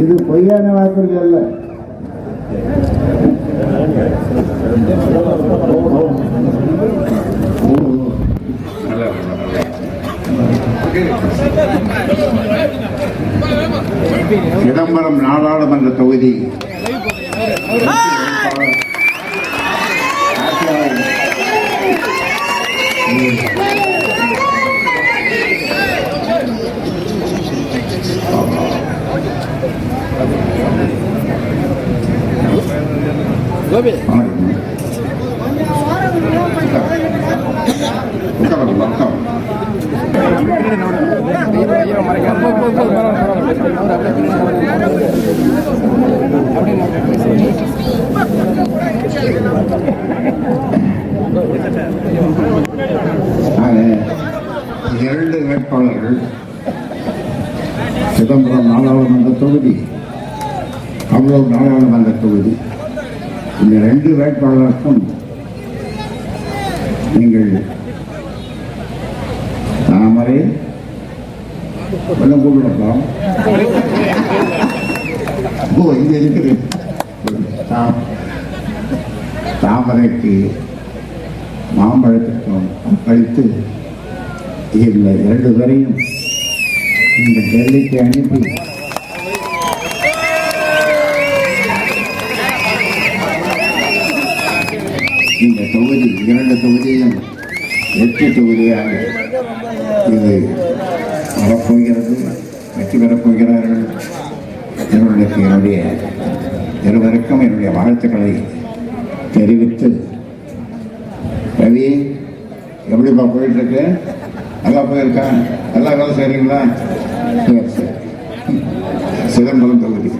இது பொய்யான வாக்குறுதி அல்ல. சிதம்பரம் நாடாளுமன்ற தொகுதி. உட்காரலாம் இரண்டு வேட்பாளர்கள். சிதம்பரம் நாடாளுமன்ற தொகுதி அவ்வளவு நாடாளுமன்ற தொகுதி. இந்த ரெண்டு வேட்பாளருக்கும் நீங்கள் தாமரை வெள்ளம் கூப்பிடலாம் ஓ இங்க இருக்குது. தாமரைக்கு மாம்பழத்திற்கும் அளித்து இந்த இரண்டு பேரையும் இந்த டெல்லிக்கு அனுப்பி. இந்த தொகுதி இரண்டு தொகுதியும் வெற்றி தொகுதியாக இது வரப்போகிறது வெற்றி பெறப்போகிறார்கள். இவர்களுக்கு என்னுடைய இருவருக்கும் என்னுடைய வாழ்த்துக்களை தெரிவித்து ரவி எப்படிப்பா போயிட்டு இருக்கு நல்லா போயிருக்கான் எல்லா வேலை செய்கிறீங்களா சிதம்பரம் தொகுதி